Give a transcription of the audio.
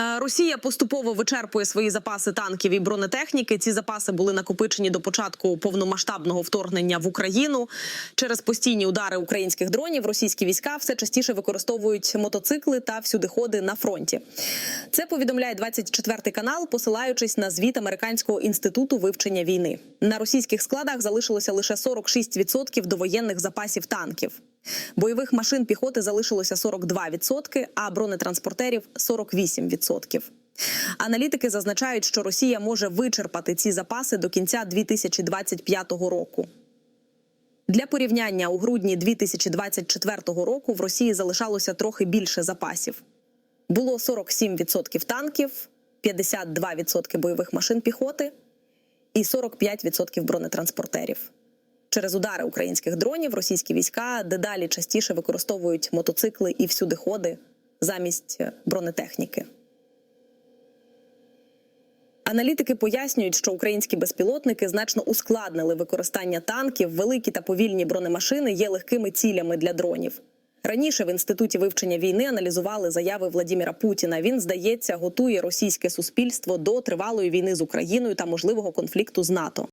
Е, Росія поступово вичерпує свої запаси танків і бронетехніки. Ці запаси були накопичені до початку повномасштабного вторгнення в Україну. Через постійні удари українських дронів російські війська все частіше використовують мотоцикли та всюдиходи на фронті. Це повідомляє 24 канал, посилаючись на звіт американського інституту вивчення війни. На російських складах залишилося лише 46% довоєнних запасів танків. Бойових машин піхоти залишилося 42%, а бронетранспортерів 48%. Аналітики зазначають, що Росія може вичерпати ці запаси до кінця 2025 року. Для порівняння у грудні 2024 року в Росії залишалося трохи більше запасів. Було 47% танків, 52% бойових машин піхоти і 45% бронетранспортерів. Через удари українських дронів російські війська дедалі частіше використовують мотоцикли і всюдиходи замість е, бронетехніки. Аналітики пояснюють, що українські безпілотники значно ускладнили використання танків. Великі та повільні бронемашини є легкими цілями для дронів. Раніше в інституті вивчення війни аналізували заяви Владіміра Путіна. Він здається готує російське суспільство до тривалої війни з Україною та можливого конфлікту з НАТО.